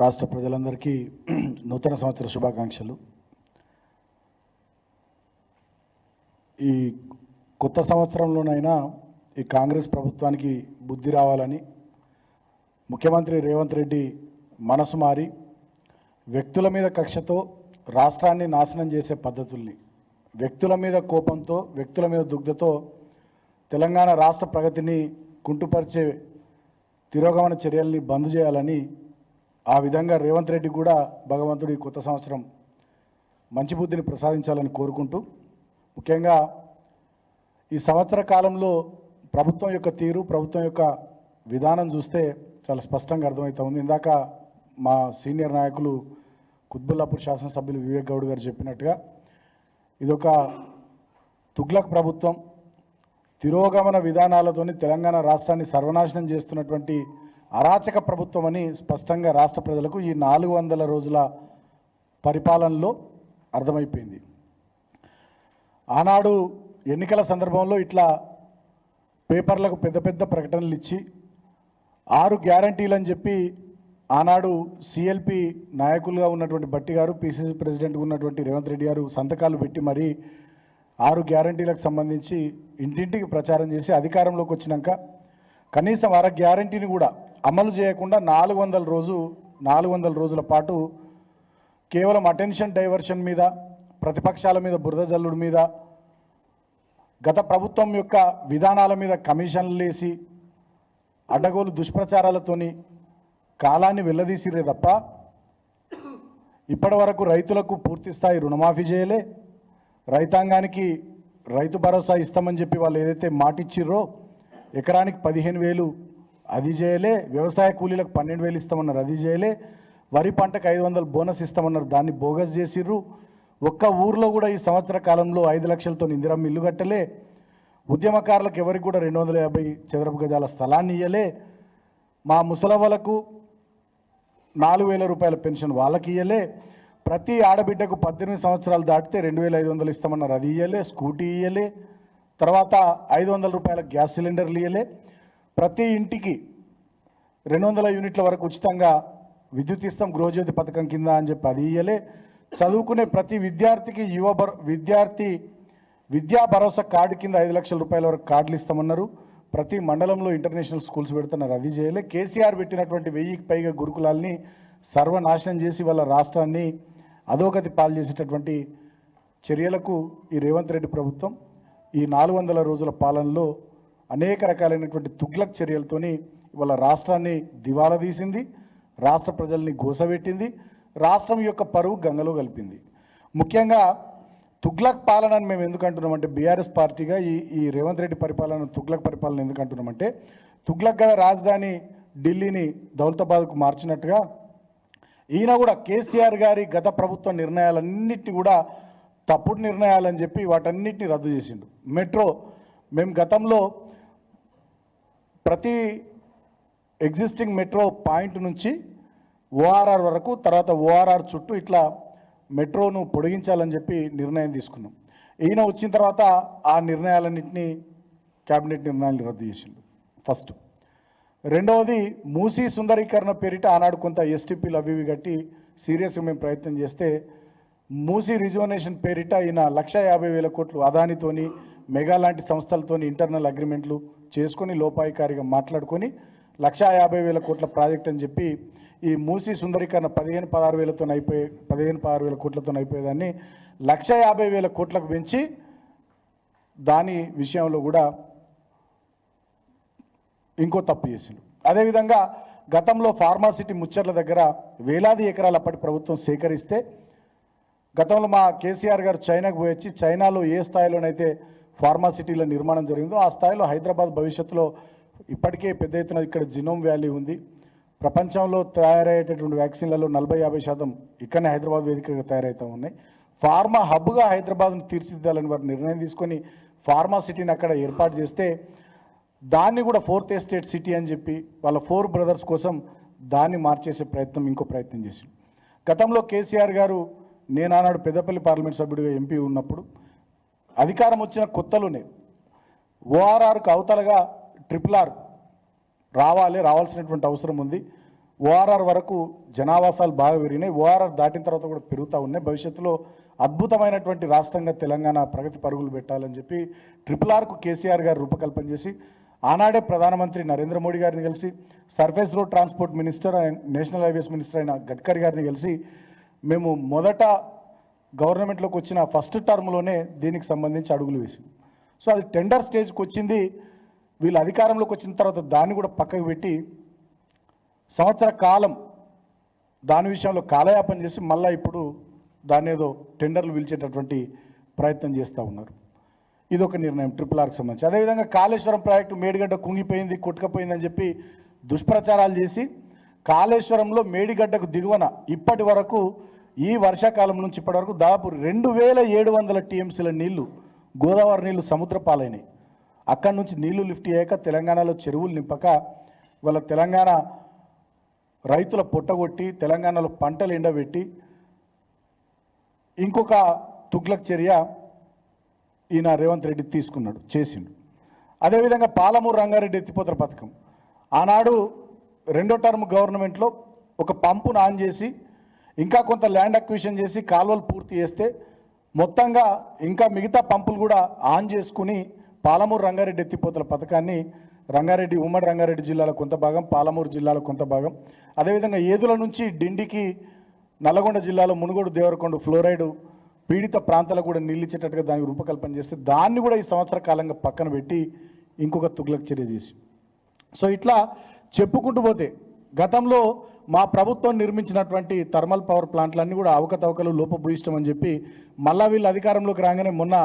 రాష్ట్ర ప్రజలందరికీ నూతన సంవత్సర శుభాకాంక్షలు. ఈ కొత్త సంవత్సరంలోనైనా ఈ కాంగ్రెస్ ప్రభుత్వానికి బుద్ధి రావాలని ముఖ్యమంత్రి రేవంత్ రెడ్డి మనసు మారి వ్యక్తుల మీద కక్షతో రాష్ట్రాన్ని నాశనం చేసే పద్ధతుల్ని వ్యక్తుల మీద కోపంతో వ్యక్తుల మీద దుగ్ధతో తెలంగాణ రాష్ట్ర ప్రగతిని కుంటుపరిచే తిరోగమన చర్యల్ని బంద్ చేయాలని ఆ విధంగా రేవంత్ రెడ్డి కూడా భగవంతుడి కొత్త సంవత్సరం మంచి బుద్ధిని ప్రసాదించాలని కోరుకుంటూ ముఖ్యంగా ఈ సంవత్సర కాలంలో ప్రభుత్వం యొక్క తీరు ప్రభుత్వం యొక్క విధానం చూస్తే చాలా స్పష్టంగా అర్థమవుతా ఉంది. ఇందాక మా సీనియర్ నాయకులు కుత్బుల్లాపూర్ శాసనసభ్యులు వివేక్ గౌడ్ గారు చెప్పినట్టుగా ఇదొక తుగ్లక్ ప్రభుత్వం తిరోగమన విధానాలతోని తెలంగాణ రాష్ట్రాన్ని సర్వనాశనం చేస్తున్నటువంటి అరాచక ప్రభుత్వం అని స్పష్టంగా రాష్ట్ర ప్రజలకు ఈ నాలుగు వందల రోజుల పరిపాలనలో అర్థమైపోయింది. ఆనాడు ఎన్నికల సందర్భంలో ఇట్లా పేపర్లకు పెద్ద పెద్ద ప్రకటనలు ఇచ్చి ఆరు గ్యారంటీలు అని చెప్పి ఆనాడు సిఎల్పి నాయకులుగా ఉన్నటువంటి బట్టి గారు పిసిసి ప్రెసిడెంట్గా ఉన్నటువంటి రేవంత్ రెడ్డి గారు సంతకాలు పెట్టి మరీ ఆరు గ్యారంటీలకు సంబంధించి ఇంటింటికి ప్రచారం చేసి అధికారంలోకి వచ్చినాక కనీసం అర గ్యారంటీని కూడా అమలు చేయకుండా నాలుగు వందల రోజు నాలుగు వందల రోజుల పాటు కేవలం అటెన్షన్ డైవర్షన్ మీద ప్రతిపక్షాల మీద బురద జల్లుడి మీద గత ప్రభుత్వం యొక్క విధానాల మీద కమిషన్లు వేసి అడ్డగోలు దుష్ప్రచారాలతోని కాలాన్ని వెళ్ళదీసిరే తప్ప ఇప్పటి వరకు రైతులకు పూర్తి స్థాయి రుణమాఫీ చేయలే. రైతాంగానికి రైతు భరోసా ఇస్తామని చెప్పి వాళ్ళు ఏదైతే మాటిచ్చిర్రో ఎకరానికి పదిహేను వేలు అది చేయలే వ్యవసాయ కూలీలకు పన్నెండు వేలు ఇస్తామన్నారు అది చేయలే వరి పంటకు ఐదు వందలు బోనస్ ఇస్తామన్నారు దాన్ని బోగస్ చేసిర్రు. ఒక్క ఊర్లో కూడా ఈ సంవత్సర కాలంలో ఐదు లక్షలతో ఇందిరమ్మ ఇల్లు కట్టలే. ఉద్యమకారులకు ఎవరికి కూడా రెండు వందల యాభై చదరపు గజాల స్థలాన్ని ఇయ్యలే. మా ముసలవ్వలకు నాలుగు వేల రూపాయల పెన్షన్ వాళ్ళకి ఇయ్యలే. ప్రతి ఆడబిడ్డకు పద్దెనిమిది సంవత్సరాలు దాటితే రెండు వేల ఐదు వందలు ఇస్తామన్నారు అది ఇయ్యలే స్కూటీ ఇయ్యలే. తర్వాత ఐదు వందల రూపాయల గ్యాస్ సిలిండర్లు ఇయ్యలే. ప్రతి ఇంటికి రెండు వందల యూనిట్ల వరకు ఉచితంగా విద్యుత్ ఇస్తాం గృహజ్యోతి పథకం కింద అని చెప్పి అది ఇయ్యలే. చదువుకునే ప్రతి విద్యార్థికి యువ విద్యార్థి విద్యా భరోసా కార్డు కింద ఐదు లక్షల రూపాయల వరకు కార్డులు ఇస్తామన్నారు. ప్రతి మండలంలో ఇంటర్నేషనల్ స్కూల్స్ పెడుతున్నారు అది చేయలే. కేసీఆర్ పెట్టినటువంటి వెయ్యికి పైగా గురుకులాల్ని సర్వనాశనం చేసి వాళ్ళ రాష్ట్రాన్ని అధోగతి పాలు చేసేటటువంటి చర్యలకు ఈ రేవంత్ రెడ్డి ప్రభుత్వం ఈ నాలుగు వందల రోజుల పాలనలో అనేక రకాలైనటువంటి తుగ్లక్ చర్యలతోని ఇవాళ రాష్ట్రాన్ని దివాలా తీసింది రాష్ట్ర ప్రజల్ని గోసబెట్టింది రాష్ట్రం యొక్క పరువు గంగలో కలిపింది. ముఖ్యంగా తుగ్లక్ పాలన అని మేము ఎందుకు అంటున్నామంటే బీఆర్ఎస్ పార్టీగా ఈ ఈ రేవంత్ రెడ్డి పరిపాలన తుగ్లక్ పరిపాలన ఎందుకు అంటున్నామంటే తుగ్లక్ గల రాజధాని ఢిల్లీని దౌలతాబాద్కు మార్చినట్టుగా ఈయన కూడా కేసీఆర్ గారి గత ప్రభుత్వ నిర్ణయాలన్నింటినీ కూడా తప్పుడు నిర్ణయాలని చెప్పి వాటన్నిటిని రద్దు చేసిండు. మెట్రో మేము గతంలో ప్రతి ఎగ్జిస్టింగ్ మెట్రో పాయింట్ నుంచి ఓఆర్ఆర్ వరకు తర్వాత ఓఆర్ఆర్ చుట్టూ ఇట్లా మెట్రోను పొడిగించాలని చెప్పి నిర్ణయం తీసుకున్నాం. ఈయన వచ్చిన తర్వాత ఆ నిర్ణయాలన్నింటినీ క్యాబినెట్ నిర్ణయాలు రద్దు చేసిండు. ఫస్ట్ రెండవది మూసీ సుందరీకరణ పేరిట ఆనాడు కొంత ఎస్టీపీలు అవి ఇవి కట్టి సీరియస్గా మేము ప్రయత్నం చేస్తే మూసీ రిజర్వనేషన్ పేరిట ఈయన లక్ష యాభై వేల కోట్లు అదానితోని మెగా లాంటి సంస్థలతోని ఇంటర్నల్ అగ్రిమెంట్లు చేసుకొని లోపాయికారిగా మాట్లాడుకొని లక్ష యాభై వేల కోట్ల ప్రాజెక్ట్ అని చెప్పి ఈ మూసీ సుందరీకరణ పదిహేను పదహారు వేలతో అయిపోయే పదిహేను పదహారు వేల కోట్లతో అయిపోయేదాన్ని లక్ష యాభై వేల కోట్లకు పెంచి దాని విషయంలో కూడా ఇంకో తప్పు చేసిండు. అదేవిధంగా గతంలో ఫార్మాసిటీ ముచ్చర్ల దగ్గర వేలాది ఎకరాలు అప్పటి ప్రభుత్వం సేకరిస్తే గతంలో మా కేసీఆర్ గారు చైనాకు పోయి వచ్చి చైనాలో ఏ స్థాయిలోనైతే ఫార్మాసిటీల నిర్మాణం జరిగిందో ఆ స్థాయిలో హైదరాబాద్ భవిష్యత్తులో ఇప్పటికే పెద్ద ఎత్తున ఇక్కడ జినోమ్ వ్యాలీ ఉంది. ప్రపంచంలో తయారయ్యేటటువంటి వ్యాక్సిన్లలో నలభై యాభై శాతం ఇక్కడనే హైదరాబాద్ వేదికగా తయారవుతూ ఉన్నాయి. ఫార్మా హబ్గా హైదరాబాద్ను తీర్చిదిద్దాలని వారు నిర్ణయం తీసుకొని ఫార్మా సిటీని అక్కడ ఏర్పాటు చేస్తే దాన్ని కూడా ఫోర్త్ ఎస్టేట్ సిటీ అని చెప్పి వాళ్ళ ఫోర్ బ్రదర్స్ కోసం దాన్ని మార్చేసే ప్రయత్నం ఇంకో ప్రయత్నం చేసింది. గతంలో కేసీఆర్ గారు నేను ఆనాడు పెద్దపల్లి పార్లమెంట్ సభ్యుడిగా ఎంపీ ఉన్నప్పుడు అధికారం వచ్చిన కొత్తలోనే ఓఆర్ఆర్కు అవతలగా ట్రిపుల్ ఆర్ రావాలి రావాల్సినటువంటి అవసరం ఉంది. ఓఆర్ఆర్ వరకు జనావాసాలు బాగా పెరిగినాయి ఓఆర్ఆర్ దాటిన తర్వాత కూడా పెరుగుతూ ఉన్నాయి. భవిష్యత్తులో అద్భుతమైనటువంటి రాష్ట్రంగా తెలంగాణ ప్రగతి పరుగులు పెట్టాలని చెప్పి ట్రిపుల్ ఆర్కు కేసీఆర్ గారు రూపకల్పన చేసి ఆనాడే ప్రధానమంత్రి నరేంద్ర మోడీ గారిని కలిసి surface road transport minister and national highways minister అయిన గడ్కరీ గారిని కలిసి మేము మొదట గవర్నమెంట్లోకి వచ్చిన ఫస్ట్ టర్మ్లోనే దీనికి సంబంధించి అడుగులు వేసింది. సో అది టెండర్ స్టేజ్కి వచ్చింది. వీళ్ళు అధికారంలోకి వచ్చిన తర్వాత దాన్ని కూడా పక్కకు పెట్టి సంవత్సర కాలం దాని విషయంలో కాలయాపన చేసి మళ్ళీ ఇప్పుడు దాన్ని ఏదో టెండర్లు పిలిచేటటువంటి ప్రయత్నం చేస్తూ ఉన్నారు. ఇది ఒక నిర్ణయం ట్రిపుల్ ఆర్కి సంబంధించి. అదేవిధంగా కాళేశ్వరం ప్రాజెక్టు మేడిగడ్డ కుంగిపోయింది కొట్టుకపోయిందని చెప్పి దుష్ప్రచారాలు చేసి కాళేశ్వరంలో మేడిగడ్డకు దిగువన ఇప్పటి వరకు ఈ వర్షాకాలం నుంచి ఇప్పటి వరకు దాదాపు రెండు వేల ఏడు వందల టీఎంసీల నీళ్ళు గోదావరి నీళ్ళు సముద్ర పాలైనాయి అక్కడి నుంచి నీళ్ళు లిఫ్ట్ అయ్యాక తెలంగాణలో చెరువులు నింపక వాళ్ళ తెలంగాణ రైతుల పొట్టగొట్టి తెలంగాణలో పంటలు ఎండబెట్టి ఇంకొక తుగ్లక్ చర్య ఈయన రేవంత్ రెడ్డి తీసుకున్నాడు చేసిండు. అదేవిధంగా పాలమూరు రంగారెడ్డి ఎత్తిపోతల పథకం. ఆనాడు రెండో టర్మ్ గవర్నమెంట్లో ఒక పంపును ఆన్ చేసి ఇంకా కొంత ల్యాండ్ అక్విషన్ చేసి కాలువలు పూర్తి చేస్తే మొత్తంగా ఇంకా మిగతా పంపులు కూడా ఆన్ చేసుకుని పాలమూరు రంగారెడ్డి ఎత్తిపోతల పథకాన్ని రంగారెడ్డి ఉమ్మడి రంగారెడ్డి జిల్లాలో కొంత భాగం పాలమూరు జిల్లాలో కొంత భాగం. అదేవిధంగా ఏదుల నుంచి డిండికి నల్లగొండ జిల్లాలో మునుగోడు దేవరకొండ ఫ్లోరైడ్ పీడిత ప్రాంతాలకు కూడా నిలిచేటట్టుగా దానికి రూపకల్పన చేస్తే దాన్ని కూడా ఈ సంవత్సర కాలంగా పక్కన పెట్టి ఇంకొక తుగ్లక్ చర్య చేసి. సో ఇట్లా చెప్పుకుంటూ పోతే గతంలో మా ప్రభుత్వం నిర్మించినటువంటి థర్మల్ పవర్ ప్లాంట్లన్నీ కూడా అవకతవకలు లోపభూయిష్టం అని చెప్పి మళ్ళా వీళ్ళు అధికారంలోకి రాగానే మొన్న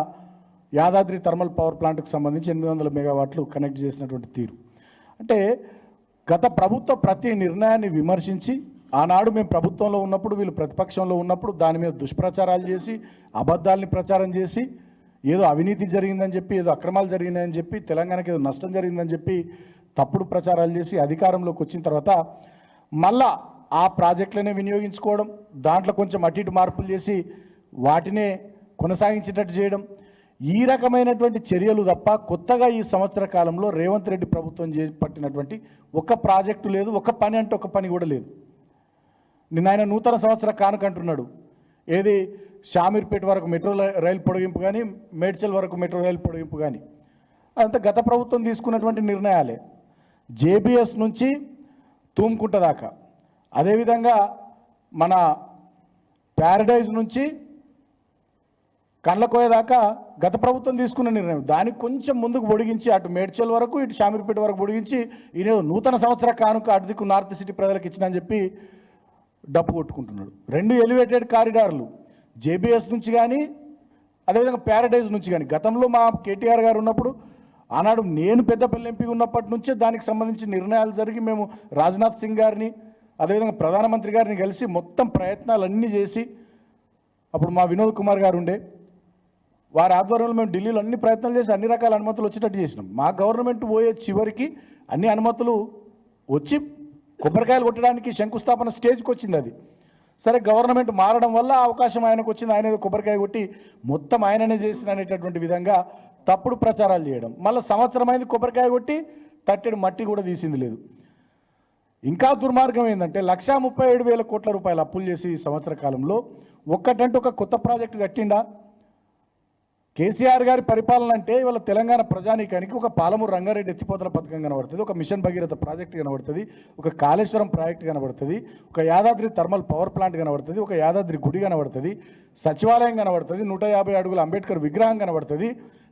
యాదాద్రి థర్మల్ పవర్ ప్లాంట్కి సంబంధించి ఎనిమిది వందల మెగావాట్లు కనెక్ట్ చేసినటువంటి తీరు. అంటే గత ప్రభుత్వ ప్రతి నిర్ణయాన్ని విమర్శించి ఆనాడు మేము ప్రభుత్వంలో ఉన్నప్పుడు వీళ్ళు ప్రతిపక్షంలో ఉన్నప్పుడు దాని మీద దుష్ప్రచారాలు చేసి అబద్ధాలని ప్రచారం చేసి ఏదో అవినీతి జరిగిందని చెప్పి ఏదో అక్రమాలు జరిగినాయని చెప్పి తెలంగాణకి ఏదో నష్టం జరిగిందని చెప్పి తప్పుడు ప్రచారాలు చేసి అధికారంలోకి వచ్చిన తర్వాత మళ్ళా ఆ ప్రాజెక్టులనే వినియోగించుకోవడం దాంట్లో కొంచెం అటు ఇటు మార్పులు చేసి వాటినే కొనసాగించేటట్టు చేయడం ఈ రకమైనటువంటి చర్యలు తప్ప కొత్తగా ఈ సంవత్సర కాలంలో రేవంత్ రెడ్డి ప్రభుత్వం చేపట్టినటువంటి ఒక ప్రాజెక్టు లేదు ఒక పని అంటే ఒక పని కూడా లేదు. నిన్న ఆయన నూతన సంవత్సర కానుక అంటున్నాడు. ఏది షామీర్పేట వరకు మెట్రో రైలు పొడిగింపు కానీ మేడ్చల్ వరకు మెట్రో రైలు పొడిగింపు కానీ అదంతా గత ప్రభుత్వం తీసుకున్నటువంటి నిర్ణయాలే. జేబీఎస్ నుంచి తూముకుంట దాకా. అదేవిధంగా మన ప్యారడైజ్ నుంచి కండ్లకోయ దాకా గత ప్రభుత్వం తీసుకున్న నిర్ణయం. దానికి కొంచెం ముందుకు పొడిగించి అటు మేడ్చల్ వరకు ఇటు షామీర్పేట వరకు పొడిగించి ఈయన నూతన సంవత్సర కానుక అటు దిక్కు నార్త్ సిటీ ప్రజలకు ఇచ్చినని చెప్పి డప్పు కొట్టుకుంటున్నాడు. రెండు ఎలివేటెడ్ కారిడార్లు జేబీఎస్ నుంచి కానీ అదేవిధంగా ప్యారడైజ్ నుంచి కానీ గతంలో మా కేటీఆర్ గారు ఉన్నప్పుడు ఆనాడు నేను పెద్దపల్లి ఎంపీ ఉన్నప్పటి నుంచే దానికి సంబంధించి నిర్ణయాలు జరిగి మేము రాజ్నాథ్ సింగ్ గారిని అదేవిధంగా ప్రధానమంత్రి గారిని కలిసి మొత్తం ప్రయత్నాలన్నీ చేసి అప్పుడు మా వినోద్ కుమార్ గారు ఉండే. వారి ఆధ్వర్యంలో మేము ఢిల్లీలో అన్ని ప్రయత్నాలు చేసి అన్ని రకాల అనుమతులు వచ్చేటట్టు చేసినాం. మా గవర్నమెంట్ పోయే చివరికి అన్ని అనుమతులు వచ్చి కొబ్బరికాయలు కొట్టడానికి శంకుస్థాపన స్టేజ్కి వచ్చింది అది. సరే గవర్నమెంట్ మారడం వల్ల అవకాశం ఆయనకు వచ్చింది. ఆయన కొబ్బరికాయ కొట్టి మొత్తం ఆయననే చేసిన అనేటటువంటి విధంగా తప్పుడు ప్రచారాలు చేయడం. మళ్ళీ సంవత్సరం అయింది కొబ్బరికాయ కొట్టి తట్టెడు మట్టి కూడా తీసింది లేదు. ఇంకా దుర్మార్గం ఏంటంటే లక్షా ముప్పై ఏడు వేల కోట్ల రూపాయలు అప్పులు చేసి సంవత్సర కాలంలో ఒక్కటంటే ఒక కొత్త ప్రాజెక్టు కట్టిండా? కేసీఆర్ గారి పరిపాలన అంటే ఇవాళ తెలంగాణ ప్రజానీకానికి ఒక పాలమూరు రంగారెడ్డి ఎత్తిపోతల పథకం కనబడుతుంది ఒక మిషన్ భగీరథ ప్రాజెక్ట్ కనబడుతుంది ఒక కాళేశ్వరం ప్రాజెక్ట్ కనబడుతుంది ఒక యాదాద్రి థర్మల్ పవర్ ప్లాంట్ కనబడుతుంది ఒక యాదాద్రి గుడి కనబడుతుంది సచివాలయం కనబడుతుంది నూట యాభై అడుగుల అంబేద్కర్ విగ్రహం కనబడుతుంది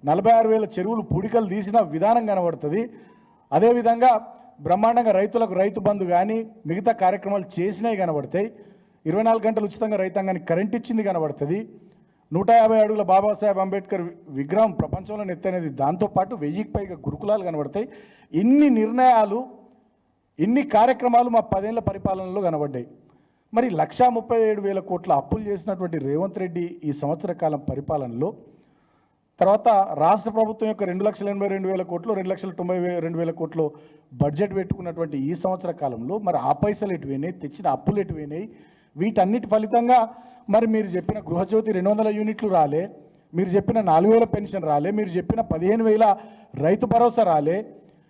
నలభై ఆరు వేల చెరువులు పూడికలు తీసిన విధానం కనబడుతుంది. అదేవిధంగా బ్రహ్మాండంగా రైతులకు రైతు బంధు కానీ మిగతా కార్యక్రమాలు చేసినవి కనబడతాయి. ఇరవై నాలుగు గంటలు ఉచితంగా రైతాంగానికి కరెంట్ ఇచ్చింది కనబడుతుంది. నూట యాభై అడుగుల బాబాసాహెబ్ అంబేద్కర్ విగ్రహం ప్రపంచంలో నెత్తనేది. దాంతోపాటు వెయ్యికి పైగా గురుకులాలు కనబడతాయి. ఇన్ని నిర్ణయాలు ఇన్ని కార్యక్రమాలు మా పదేళ్ళ పరిపాలనలో కనబడ్డాయి. మరి లక్షా ముప్పై ఏడు వేల కోట్ల అప్పులు చేసినటువంటి రేవంత్ రెడ్డి ఈ సంవత్సర కాలం పరిపాలనలో తర్వాత రాష్ట్ర ప్రభుత్వం యొక్క రెండు లక్షల ఎనభై రెండు వేల కోట్లు రెండు లక్షల తొంభై రెండు వేల కోట్లు బడ్జెట్ పెట్టుకున్నటువంటి ఈ సంవత్సర కాలంలో మరి ఆ పైసలు ఎటువైనాయి తెచ్చిన అప్పులు ఎటువైనాయి వీటన్నిటి ఫలితంగా మరి మీరు చెప్పిన గృహజ్యోతి రెండు వందల యూనిట్లు రాలే మీరు చెప్పిన నాలుగు వేల పెన్షన్ రాలే మీరు చెప్పిన పదిహేను వేల రైతు భరోసా రాలే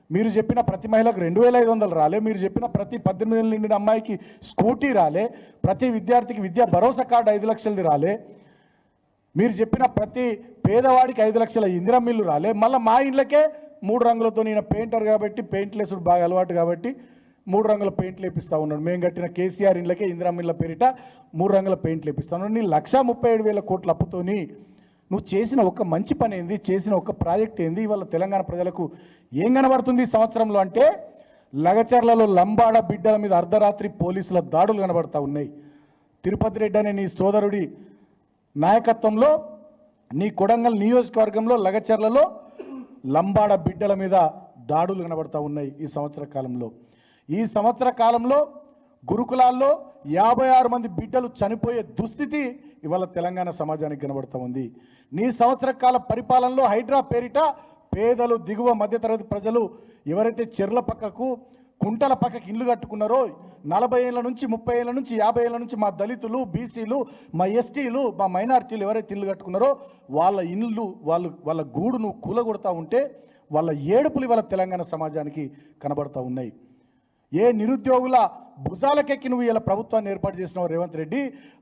మీరు చెప్పిన ప్రతి మహిళకు రెండు వేల ఐదు వందలు రాలే మీరు చెప్పిన ప్రతి పద్దెనిమిది నిండిన అమ్మాయికి స్కూటీ రాలే ప్రతి విద్యార్థికి విద్యా భరోసా కార్డు ఐదు లక్షలది రాలే మీరు చెప్పిన ప్రతి పేదవాడికి ఐదు లక్షల ఇందిరా మిల్లు రాలే మళ్ళీ మా ఇండ్లకే మూడు రంగులతో నేను పెయింటర్ కాబట్టి పెయింట్లేసుడు బాగా అలవాటు కాబట్టి మూడు రంగుల పెయింట్లు వేపిస్తా ఉన్నాడు. మేము కట్టిన కేసీఆర్ ఇండ్లకే ఇందిరామిళ్ళ పేరిట మూడు రంగుల పెయింట్లు వేపిస్తా ఉన్నాడు. నీ లక్ష ముప్పై ఏడు వేల కోట్ల అప్పుతోని నువ్వు చేసిన ఒక మంచి పని ఏంది? చేసిన ఒక ప్రాజెక్ట్ ఏంది? ఇవాళ తెలంగాణ ప్రజలకు ఏం కనబడుతుంది సంవత్సరంలో అంటే లగచర్లలో లంబాడ బిడ్డల మీద అర్ధరాత్రి పోలీసుల దాడులు కనబడతా ఉన్నాయి. తిరుపతి రెడ్డి అనే నీ సోదరుడి నాయకత్వంలో నీ కొడంగల్ నియోజకవర్గంలో లగచర్లలో లంబాడ బిడ్డల మీద దాడులు కనబడతా ఉన్నాయి ఈ సంవత్సర కాలంలో. ఈ సంవత్సర కాలంలో గురుకులాల్లో యాభై ఆరు మంది బిడ్డలు చనిపోయే దుస్థితి ఇవాళ తెలంగాణ సమాజానికి కనబడుతూ ఉంది. నీ సంవత్సర కాల పరిపాలనలో హైడ్రా పేరిట పేదలు దిగువ మధ్యతరగతి ప్రజలు ఎవరైతే చెర్ల పక్కకు కుంటల పక్కకి ఇల్లు కట్టుకున్నారో నలభై ఏళ్ళ నుంచి ముప్పై ఏళ్ళ నుంచి యాభై ఏళ్ళ నుంచి మా దళితులు బీసీలు మా ఎస్టీలు మా మైనారిటీలు ఎవరైతే ఇల్లు కట్టుకున్నారో వాళ్ళ ఇల్లు వాళ్ళు వాళ్ళ గూడును కూలగొడతా ఉంటే వాళ్ళ ఏడుపులు ఇవాళ తెలంగాణ సమాజానికి కనబడతా ఉన్నాయి. ఏ నిరుద్యోగుల భుజాలకెక్కి నువ్వు ఇలా ప్రభుత్వాన్ని ఏర్పాటు చేసినావు రేవంత్ రెడ్డి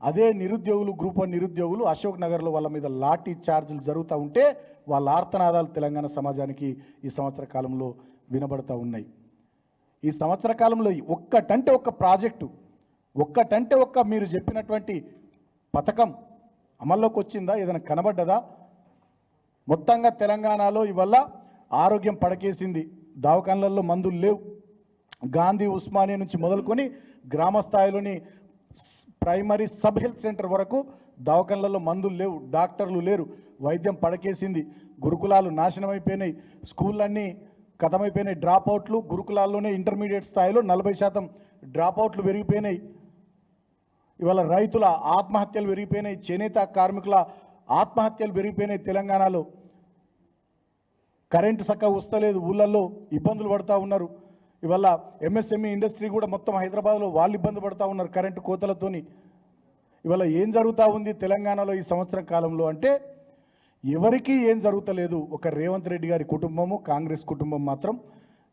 అదే నిరుద్యోగులు గ్రూప్ వన్ నిరుద్యోగులు అశోక్ నగర్లో వాళ్ళ మీద లాఠీ చార్జీలు జరుగుతూ ఉంటే వాళ్ళ ఆర్తనాదాలు తెలంగాణ సమాజానికి ఈ సంవత్సర కాలంలో వినబడతా ఉన్నాయి. ఈ సంవత్సర కాలంలో ఒక్కటంటే ఒక్క ప్రాజెక్టు ఒక్కటంటే ఒక్క మీరు చెప్పినటువంటి పథకం అమల్లోకి వచ్చిందా ఏదైనా కనబడ్డదా? మొత్తంగా తెలంగాణలో ఇవల్ల ఆరోగ్యం పడకేసింది. దావకాన్లలో మందులు లేవు. గాంధీ ఉస్మానియా నుంచి మొదలుకొని గ్రామ స్థాయిలోని ప్రైమరీ సబ్ హెల్త్ సెంటర్ వరకు దవాఖానలలో మందులు లేవు డాక్టర్లు లేరు. వైద్యం పడకేసింది. గురుకులాలు నాశనం అయిపోయినాయి స్కూళ్ళన్నీ కథమైపోయినాయి. డ్రాప్ అవుట్లు గురుకులాల్లోనే ఇంటర్మీడియట్ స్థాయిలో నలభై శాతం డ్రాప్ అవుట్లు పెరిగిపోయినాయి. ఇవాళ రైతుల ఆత్మహత్యలు పెరిగిపోయినాయి. చేనేత కార్మికుల ఆత్మహత్యలు పెరిగిపోయినాయి తెలంగాణలో. కరెంటు చక్కగా వస్తలేదు. ఊళ్ళల్లో ఇబ్బందులు పడుతూ ఉన్నారు. ఇవాళ ఎంఎస్ఎంఈ ఇండస్ట్రీ కూడా మొత్తం హైదరాబాద్లో వాళ్ళు ఇబ్బంది పడుతూ ఉన్నారు కరెంటు కోతలతోని. ఇవాళ ఏం జరుగుతూ ఉంది తెలంగాణలో ఈ సంవత్సరం కాలంలో అంటే ఎవరికీ ఏం జరుగుతలేదు. ఒక రేవంత్ రెడ్డి గారి కుటుంబము కాంగ్రెస్ కుటుంబం మాత్రం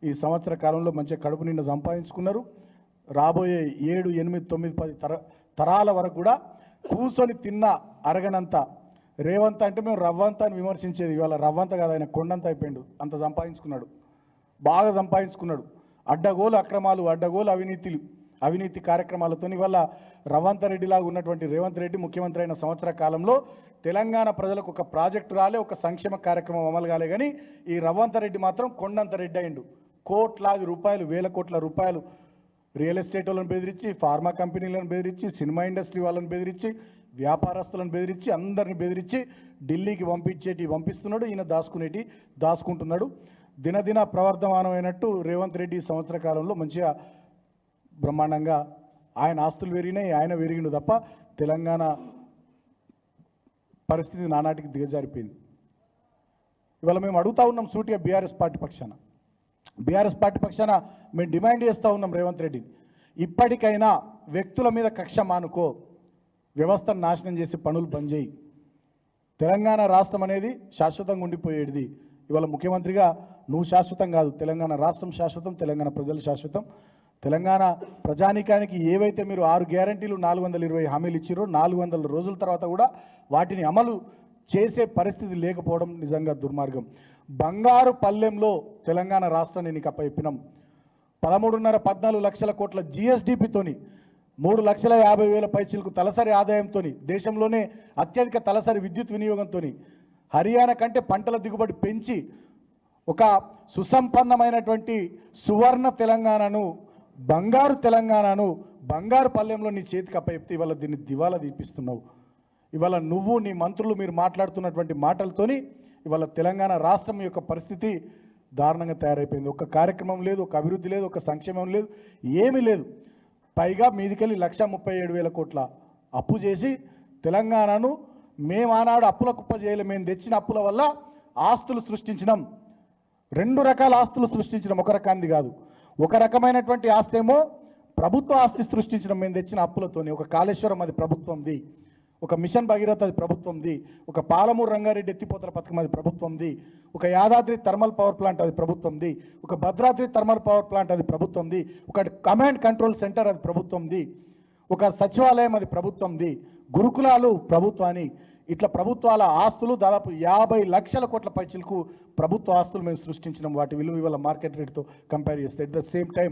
ఈ సంవత్సర కాలంలో మంచిగా కడుపు నిండా సంపాదించుకున్నారు. రాబోయే ఏడు ఎనిమిది తొమ్మిది పది తర తరాల వరకు కూడా కూర్చొని తిన్న అరగనంత. రేవంత్ అంటే మేము రవ్వంత అని విమర్శించేది. ఇవాళ రవ్వంత కాదు ఆయన కొండంత అయిపోయిండు. అంత సంపాదించుకున్నాడు. బాగా సంపాదించుకున్నాడు. అడ్డగోలు అక్రమాలు అడ్డగోలు అవినీతిలు అవినీతి కార్యక్రమాలతో వల్ల రవంత్ రెడ్డిలాగా ఉన్నటువంటి రేవంత్ రెడ్డి ముఖ్యమంత్రి అయిన సంవత్సర కాలంలో తెలంగాణ ప్రజలకు ఒక ప్రాజెక్టు రాలే ఒక సంక్షేమ కార్యక్రమం అమలు కాలే కానీ ఈ రవంత రెడ్డి మాత్రం కొండంత రెడ్డి అయిండు. కోట్లాది రూపాయలు వేల కోట్ల రూపాయలు రియల్ ఎస్టేట్ వాళ్ళని బెదిరించి ఫార్మా కంపెనీలను బెదిరించి సినిమా ఇండస్ట్రీ వాళ్ళని బెదిరించి వ్యాపారస్తులను బెదిరించి అందరిని బెదిరించి ఢిల్లీకి పంపించేటి పంపిస్తున్నాడు ఈయన దాచుకునేటి దాచుకుంటున్నాడు. దినదిన ప్రవర్ధమానమైనట్టు రేవంత్ రెడ్డి సంవత్సర కాలంలో మంచిగా బ్రహ్మాండంగా ఆయన ఆస్తులు పెరిగినాయి ఆయన పెరిగిండు తప్ప తెలంగాణ పరిస్థితి నానాటికి దిగజారిపోయింది. ఇవాళ మేము అడుగుతా ఉన్నాం సూటిగా బీఆర్ఎస్ పార్టీ పక్షాన. బీఆర్ఎస్ పార్టీ పక్షాన మేము డిమాండ్ చేస్తూ ఉన్నాం రేవంత్ రెడ్డి ఇప్పటికైనా వ్యక్తుల మీద కక్ష మానుకో వ్యవస్థను నాశనం చేసి పనులు బంద్ చేయి. తెలంగాణ రాష్ట్రం అనేది శాశ్వతంగా ఉండిపోయేది. ఇవాళ ముఖ్యమంత్రిగా నువ్వు శాశ్వతం కాదు. తెలంగాణ రాష్ట్రం శాశ్వతం తెలంగాణ ప్రజలు శాశ్వతం. తెలంగాణ ప్రజానీకానికి ఏవైతే మీరు ఆరు గ్యారంటీలు నాలుగు వందల ఇరవై హామీలు ఇచ్చిరో నాలుగు వందల రోజుల తర్వాత కూడా వాటిని అమలు చేసే పరిస్థితి లేకపోవడం నిజంగా దుర్మార్గం. బంగారు పల్లెంలో తెలంగాణ రాష్ట్రాన్ని నీకు అప్పచెప్పినాం పదమూడున్నర పద్నాలుగు లక్షల కోట్ల జిఎస్డిపితోని మూడు లక్షల యాభై వేల పైచీలకు తలసరి ఆదాయంతో దేశంలోనే అత్యధిక తలసరి విద్యుత్ వినియోగంతో హర్యానా కంటే పంటల దిగుబడి పెంచి ఒక సుసంపన్నమైనటువంటి సువర్ణ తెలంగాణను బంగారు తెలంగాణను బంగారు పల్లెంలో నీ చేతికి అప్పచెప్తే ఇవాళ దీన్ని దివాలా తీపిస్తున్నావు ఇవాళ నువ్వు నీ మంత్రులు మీరు మాట్లాడుతున్నటువంటి మాటలతోని ఇవాళ తెలంగాణ రాష్ట్రం యొక్క పరిస్థితి దారుణంగా తయారైపోయింది. ఒక కార్యక్రమం లేదు ఒక అభివృద్ధి లేదు ఒక సంక్షేమం లేదు ఏమీ లేదు. పైగా మీదికెళ్ళి లక్ష ముప్పై ఏడు వేల కోట్ల అప్పు చేసి తెలంగాణను మేము ఆనాడు అప్పుల కుప్ప చేయలే మేము తెచ్చిన అప్పుల వల్ల ఆస్తులు సృష్టించినాం. రెండు రకాల ఆస్తులు సృష్టించడం ఒక రకాన్ని కాదు. ఒక రకమైనటువంటి ఆస్తి ఏమో ప్రభుత్వ ఆస్తి సృష్టించడం మేము తెచ్చిన అప్పులతోని ఒక కాళేశ్వరం అది ప్రభుత్వంది ఒక మిషన్ భగీరథ అది ప్రభుత్వంది ఒక పాలమూరు రంగారెడ్డి ఎత్తిపోతల పథకం అది ప్రభుత్వంది ఒక యాదాద్రి థర్మల్ పవర్ ప్లాంట్ అది ప్రభుత్వంది ఒక భద్రాద్రి థర్మల్ పవర్ ప్లాంట్ అది ప్రభుత్వంది ఒక కమాండ్ కంట్రోల్ సెంటర్ అది ప్రభుత్వంది ఒక సచివాలయం అది ప్రభుత్వంది గురుకులాలు ప్రభుత్వాన్ని ఇట్లా ప్రభుత్వాల ఆస్తులు దాదాపు యాభై లక్షల కోట్ల పైచిలకు ప్రభుత్వ ఆస్తులు మేము సృష్టించినాం. వాటి విలువ ఇవాళ మార్కెట్ రేట్తో కంపేర్ చేస్తే at the same time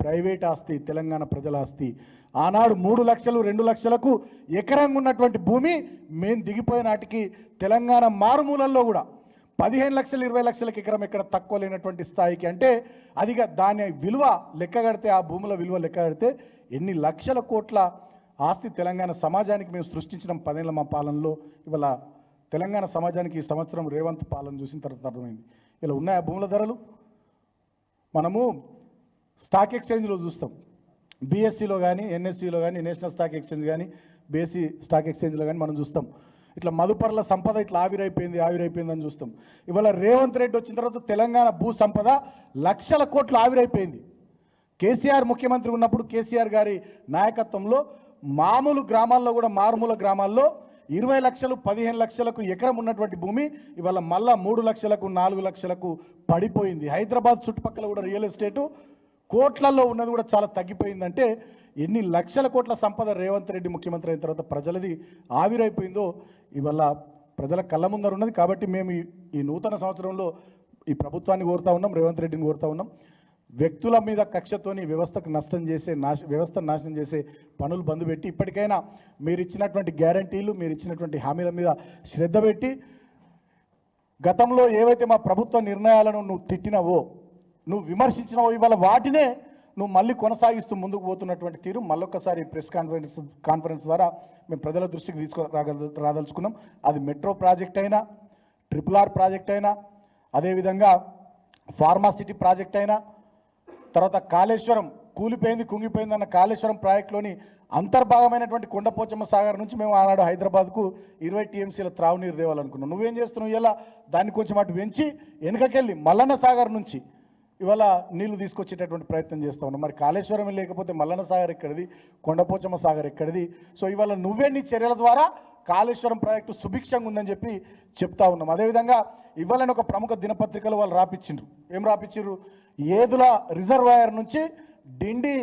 private ఆస్తి తెలంగాణ ప్రజల ఆస్తి. ఆనాడు మూడు లక్షలు రెండు లక్షలకు ఎకరంగా ఉన్నటువంటి భూమి మేము దిగిపోయే నాటికి తెలంగాణ మారుమూలల్లో కూడా పదిహేను లక్షలు ఇరవై లక్షలకి ఎకరం ఎక్కడ తక్కువ లేనటువంటి స్థాయికి అంటే అదిగా దాని విలువ లెక్క కడితే ఆ భూముల విలువ లెక్క కడితే ఎన్ని లక్షల కోట్ల ఆస్తి తెలంగాణ సమాజానికి మేము సృష్టించిన పదేళ్ళ మా పాలనలో ఇవాళ తెలంగాణ సమాజానికి ఈ సంవత్సరం రేవంత్ పాలన చూసిన తర్వాత అర్థమైంది. ఇలా ఉన్నాయా భూముల ధరలు? మనము స్టాక్ ఎక్స్చేంజ్లో చూస్తాం. బీఎస్సీలో కానీ ఎన్ఎస్సీలో కానీ నేషనల్ స్టాక్ ఎక్స్చేంజ్ కానీ బీఎస్సీ స్టాక్ ఎక్స్చేంజ్లో కానీ మనం చూస్తాం. ఇట్లా మదుపర్ల సంపద ఇట్లా ఆవిరైపోయింది ఆవిరైపోయింది అని చూస్తాం. ఇవాళ రేవంత్ రెడ్డి వచ్చిన తర్వాత తెలంగాణ భూ సంపద లక్షల కోట్లు ఆవిరైపోయింది. కేసీఆర్ ముఖ్యమంత్రి ఉన్నప్పుడు కేసీఆర్ గారి నాయకత్వంలో మామూలు గ్రామాల్లో కూడా మారుమూల గ్రామాల్లో ఇరవై లక్షలు పదిహేను లక్షలకు ఎకరం ఉన్నటువంటి భూమి ఇవాళ మళ్ళా మూడు లక్షలకు నాలుగు లక్షలకు పడిపోయింది. హైదరాబాద్ చుట్టుపక్కల కూడా రియల్ ఎస్టేటు కోట్లలో ఉన్నది కూడా చాలా తగ్గిపోయిందంటే ఎన్ని లక్షల కోట్ల సంపద రేవంత్ రెడ్డి ముఖ్యమంత్రి అయిన తర్వాత ప్రజలది ఆవిరైపోయిందో ఇవాళ ప్రజల కళ్ళ ముందర ఉన్నది. కాబట్టి మేము ఈ- నూతన సంవత్సరంలో ఈ ప్రభుత్వాన్ని కోరుతా ఉన్నాం రేవంత్ రెడ్డిని కోరుతా ఉన్నాం. వ్యక్తుల మీద కక్షతోని వ్యవస్థకు నష్టం చేసే నాశ వ్యవస్థను నాశనం చేసే పనులు బంద్ పెట్టి ఇప్పటికైనా మీరు ఇచ్చినటువంటి గ్యారంటీలు మీరు ఇచ్చినటువంటి హామీల మీద శ్రద్ధ పెట్టి గతంలో ఏవైతే మా ప్రభుత్వ నిర్ణయాలను నువ్వు తిట్టినవో నువ్వు విమర్శించినవో ఇవాళ వాటినే నువ్వు మళ్ళీ కొనసాగిస్తూ ముందుకు పోతున్నటువంటి తీరు మళ్ళొక్కసారి ప్రెస్ కాన్ఫరెన్స్ కాన్ఫరెన్స్ ద్వారా మేము ప్రజల దృష్టికి తీసుకు రాదలుచుకున్నాం. అది మెట్రో ప్రాజెక్ట్ అయినా ట్రిపుల్ ఆర్ ప్రాజెక్ట్ అయినా అదేవిధంగా ఫార్మాసిటీ ప్రాజెక్ట్ అయినా తర్వాత కాళేశ్వరం కూలిపోయింది కుంగిపోయింది అన్న కాళేశ్వరం ప్రాజెక్టులోని అంతర్భాగమైనటువంటి కొండపోచమ్మ సాగర్ నుంచి మేము ఆనాడు హైదరాబాద్కు ఇరవై టీఎంసీల త్రావునీరు తేవాలనుకున్నాం. నువ్వేం చేస్తున్నావు? ఇలా దాన్ని కొంచెం అటు పెంచి వెనుకకెళ్ళి మల్లన్న సాగర్ నుంచి ఇవాళ నీళ్ళు తీసుకొచ్చేటటువంటి ప్రయత్నం చేస్తా ఉన్నాం. మరి కాళేశ్వరం లేకపోతే మల్లన్న సాగర్ ఎక్కడిది? కొండపోచమ్మ సాగర్ ఎక్కడిది? సో ఇవాళ నువ్వే నీ చర్యల ద్వారా కాళేశ్వరం ప్రాజెక్టు సుభిక్షంగా ఉందని చెప్పి చెప్తా ఉన్నాం. అదేవిధంగా ఇవ్వాలని ఒక ప్రముఖ దినపత్రికలు వాళ్ళు రాపిచ్చిండ్రు. ఏం రాపిచ్చిండ్రు? ఏదుల రిజర్వాయర్ నుంచి డిండి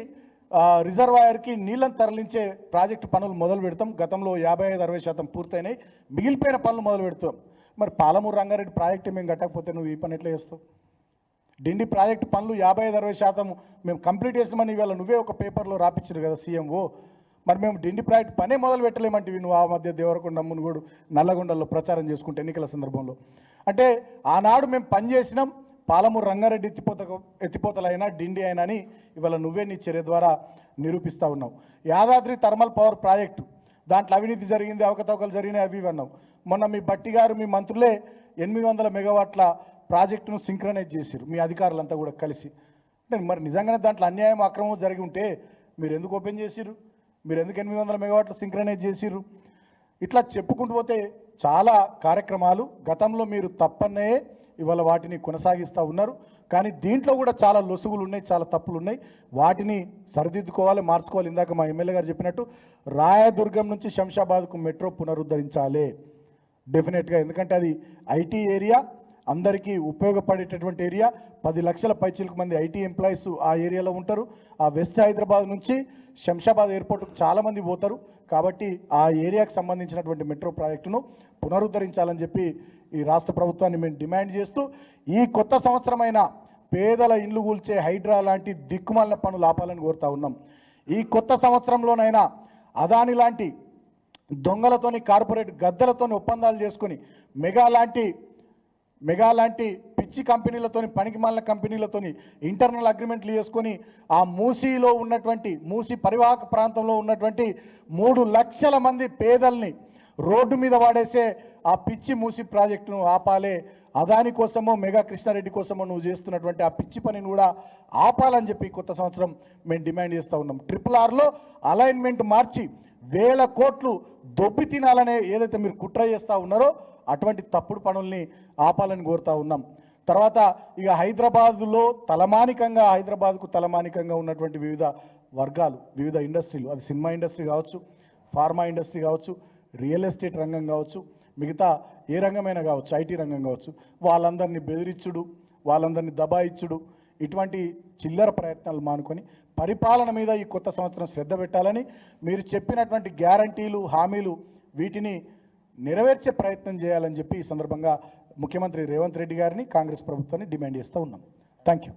రిజర్వాయర్కి నీళ్ళను తరలించే ప్రాజెక్టు పనులు మొదలు పెడతాం. గతంలో యాభై ఐదు అరవై శాతం పూర్తయినాయి. మిగిలిపోయిన పనులు మొదలు పెడతాం. మరి పాలమూరు రంగారెడ్డి ప్రాజెక్టు మేము కట్టకపోతే నువ్వు ఈ పని ఎట్లా చేస్తావు? డిండి ప్రాజెక్టు పనులు యాభై ఐదు అరవై శాతం మేము కంప్లీట్ చేసినామని ఇవాళ నువ్వే ఒక పేపర్లో రాపించారు కదా సీఎంఓ. మరి మేము డిండి ప్రాజెక్ట్ పనే మొదలు పెట్టలేమంటివి నువ్వు ఆ మధ్య దేవరకొండ మునుగోడు నల్లగొండలో ప్రచారం చేసుకుంటే ఎన్నికల సందర్భంలో. అంటే ఆనాడు మేము పని చేసినాం పాలమూరు రంగారెడ్డి ఎత్తిపోత ఎత్తిపోతలైనా డిండి అయినా అని ఇవాళ నువ్వే నీ చర్య ద్వారా నిరూపిస్తూ ఉన్నావు. యాదాద్రి థర్మల్ పవర్ ప్రాజెక్టు దాంట్లో అవినీతి జరిగింది అవకతవకలు జరిగినాయి అవి ఇవి అన్నావు. మొన్న మీ బట్టి గారు మీ మంత్రులే ఎనిమిది వందల మెగావాట్ల ప్రాజెక్టును సింక్రనైజ్ చేశారు మీ అధికారులంతా కూడా కలిసి. అంటే మరి నిజంగానే దాంట్లో అన్యాయం అక్రమం జరిగి ఉంటే మీరు ఎందుకు ఓపెన్ చేసిర్రు? మీరు ఎందుకు ఎనిమిది వందల మెగావాట్లు సింక్రనైజ్ చేసిర్రు? ఇట్లా చెప్పుకుంటూ పోతే చాలా కార్యక్రమాలు గతంలో మీరు తప్పన్నే ఇవాళ వాటిని కొనసాగిస్తూ ఉన్నారు. కానీ దీంట్లో కూడా చాలా లొసుగులు ఉన్నాయి చాలా తప్పులు ఉన్నాయి వాటిని సరిదిద్దుకోవాలి మార్చుకోవాలి. ఇందాక మా ఎమ్మెల్యే గారు చెప్పినట్టు రాయదుర్గం నుంచి శంషాబాద్కు మెట్రో పునరుద్ధరించాలి. డెఫినెట్గా. ఎందుకంటే అది ఐటీ ఏరియా అందరికీ ఉపయోగపడేటటువంటి ఏరియా. పది లక్షల పైచీలకు మంది ఐటీ ఎంప్లాయీస్ ఆ ఏరియాలో ఉంటారు. ఆ వెస్ట్ హైదరాబాద్ నుంచి శంషాబాద్ ఎయిర్పోర్ట్కు చాలామంది పోతారు. కాబట్టి ఆ ఏరియాకు సంబంధించినటువంటి మెట్రో ప్రాజెక్టును పునరుద్ధరించాలని చెప్పి ఈ రాష్ట్ర ప్రభుత్వాన్ని మేము డిమాండ్ చేస్తూ ఈ కొత్త సంవత్సరమైన పేదల ఇండ్లు కూల్చే హైడ్రా లాంటి దిక్కుమాలిన పనులు ఆపాలని కోరుతా ఉన్నాం. ఈ కొత్త సంవత్సరంలోనైనా అదాని లాంటి దొంగలతోని కార్పొరేట్ గద్దలతోని ఒప్పందాలు చేసుకొని మెగా లాంటి మెగా లాంటి పిచ్చి కంపెనీలతోని పనికిమాలిన కంపెనీలతోని ఇంటర్నల్ అగ్రిమెంట్లు చేసుకొని ఆ మూసీలో ఉన్నటువంటి మూసీ పరివాహక ప్రాంతంలో ఉన్నటువంటి మూడు లక్షల మంది పేదల్ని రోడ్డు మీద వాడేసే ఆ పిచ్చి మూసి ప్రాజెక్టును ఆపాలే. అదాని కోసమో మెగా కృష్ణారెడ్డి కోసమో నువ్వు చేస్తున్నటువంటి ఆ పిచ్చి పనిని కూడా ఆపాలని చెప్పి కొత్త సంవత్సరం మేము డిమాండ్ చేస్తూ ఉన్నాం. ట్రిపుల్ ఆర్లో అలైన్మెంట్ మార్చి వేల కోట్లు దొబ్బి తినాలనే ఏదైతే మీరు కుట్ర చేస్తూ ఉన్నారో అటువంటి తప్పుడు పనుల్ని ఆపాలని కోరుతా ఉన్నాం. తర్వాత ఇక హైదరాబాదులో తలమానికంగా హైదరాబాద్కు తలమానికంగా ఉన్నటువంటి వివిధ వర్గాలు వివిధ ఇండస్ట్రీలు అది సినిమా ఇండస్ట్రీ కావచ్చు ఫార్మా ఇండస్ట్రీ కావచ్చు రియల్ ఎస్టేట్ రంగం కావచ్చు మిగతా ఏ రంగమైనా కావచ్చు ఐటీ రంగం కావచ్చు వాళ్ళందరినీ బెదిరించుడు వాళ్ళందరినీ దబాయిచ్చుడు ఇటువంటి చిల్లర ప్రయత్నాలు మానుకొని పరిపాలన మీద ఈ కొత్త సంవత్సరం శ్రద్ధ పెట్టాలని మీరు చెప్పినటువంటి గ్యారంటీలు హామీలు వీటిని నెరవేర్చే ప్రయత్నం చేయాలని చెప్పి ఈ సందర్భంగా ముఖ్యమంత్రి రేవంత్ రెడ్డి గారిని కాంగ్రెస్ ప్రభుత్వాన్ని డిమాండ్ చేస్తూ ఉన్నాం. Thank you